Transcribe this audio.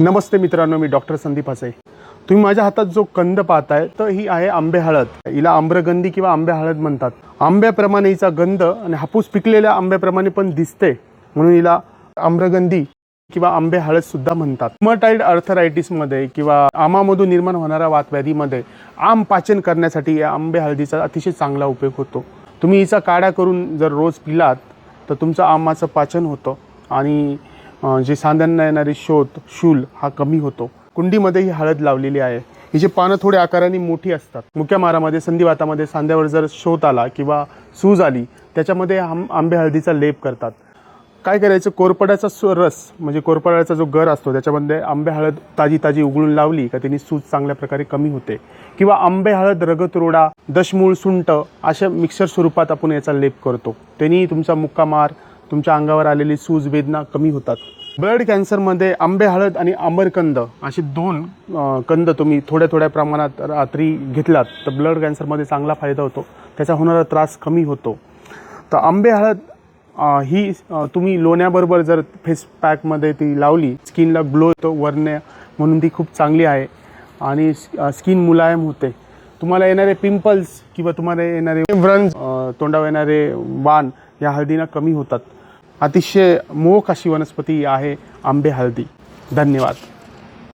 नमस्ते मित्रांनो मी डॉक्टर संदीप हसे. तुम्ही माझ्या हातात जो कंद पाहताय तर ही आहे आंबे हळद. हिला आम्रगंधी किंवा आंबे हळद म्हणतात. आंब्याप्रमाणे हिचा गंध आणि हापूस पिकलेल्या आंब्याप्रमाणे पण दिसते म्हणून हिला आम्रगंधी किंवा आंबे हळद सुद्धा म्हणतात. मटाईड अर्थरायटिसमध्ये किंवा आमामधून निर्माण होणाऱ्या वातव्याधीमध्ये आम पाचन करण्यासाठी या आंबे हळदीचा अतिशय चांगला उपयोग होतो. तुम्ही हिचा काढा करून जर रोज पिलात तर तुमचं आमाचं पाचन होतं आणि जे सांध्यांना येणारे शोध शूल हा कमी होतो. कुंडीमध्ये ही हळद लावलेली आहे. हिची पानं थोड्या आकाराने मोठी असतात. मुख्या मारामध्ये संधिवातामध्ये सांध्यावर जर शोध आला किंवा सूज आली त्याच्यामध्ये आम आंबे हळदीचा लेप करतात. काय करायचं? कोरपड्याचा रस म्हणजे कोरपड्याचा जो गर असतो त्याच्यामध्ये आंबे हळद ताजी ताजी उघडून लावली का त्यांनी सूज चांगल्या प्रकारे कमी होते. किंवा आंबे हळद रगत रोडा दशमूळ सुंट अशा मिक्सर स्वरूपात आपण याचा लेप करतो. त्यांनी तुमचा मुक्का मार तुमच्या अंगावर आलेली सूज वेदना कमी होतात. ब्लड कॅन्सरमध्ये आंबे हळद आणि आंबरकंद असे दोन कंद तुम्ही थोड्या थोड्या प्रमाणात रात्री घेतलात तर ब्लड कॅन्सरमध्ये चांगला फायदा होतो. त्याचा होणारा त्रास कमी होतो. तर आंबे हळद ही तुम्ही लोण्याबरोबर जर फेस पॅकमध्ये ती लावली स्किनला ग्लो येतो वरणे म्हणून ती खूप चांगली आहे. आणि स्किन मुलायम होते. तुम्हाला येणारे पिंपल्स किंवा तुम्हाला येणारे व्रण तोंडावर येणारे वाण या हळदीनं कमी होतात. अतिशय मोख अशी वनस्पती आहे आंबे हळदी. धन्यवाद.